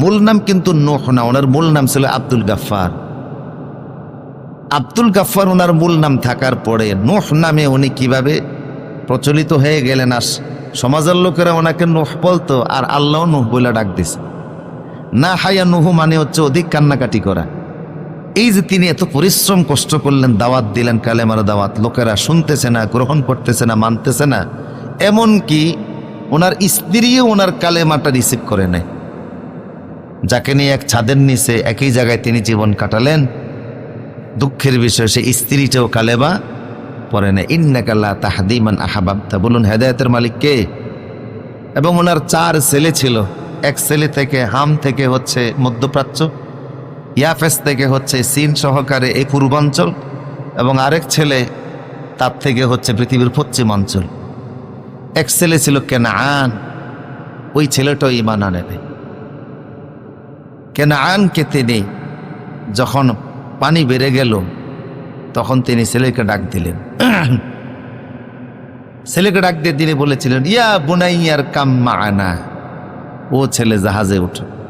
মূল নাম কিন্তু নোহ না, ওনার মূল নাম ছিল আব্দুল গাফফার। আব্দুল গাফফার ওনার মূল নাম থাকার পরে নোহ নামে উনি কীভাবে প্রচলিত হয়ে গেলেন? আর সমাজের লোকেরা ওনাকে নোহ বলতো, আর আল্লাহ নোহ বলে ডাক দিছে। না হায়া নুহু মানে হচ্ছে অধিক কান্নাকাটি করা। এই যে তিনি এত পরিশ্রম, কষ্ট করলেন, দাওয়াত দিলেন, কালেমার দাওয়াত, লোকেরা শুনতেছে না, গ্রহণ করতেছে না, মানতেছে না এমন কি ওনার স্ত্রীও ওনার কালেমাটা রিসিভ করে নেয়। যাকে নিয়ে এক ছাদের নিচে একই জায়গায় তিনি জীবন কাটালেন, দুঃখের বিষয়, সে স্ত্রীটাও কালেবা পরে না। ইন্নাকাল্লা তাহাদিমান আহাবাবতা। বলুন, হেদায়তের মালিক কে? এবং ওনার চার ছেলে ছিল। এক ছেলে থেকে হাম থেকে হচ্ছে মধ্যপ্রাচ্য, ইয়াফেস থেকে হচ্ছে চীন সহকারে এই পূর্বাঞ্চল, এবং আরেক ছেলে তার থেকে হচ্ছে পৃথিবীর পশ্চিমাঞ্চল এক ছেলে ছিল কেনাআন। ওই ছেলেটাও ইমান আনে নাই কেনাআনকে তিনি? যখন পানি বেড়ে গেল, তখন তিনি ছেলেকে ডাক দিলেন। ছেলেকে ডাক দিয়ে তিনি বলেছিলেন, ইয়া বুনাইয়ার কাম্মা আনা ও ছেলে জাহাজে উঠো।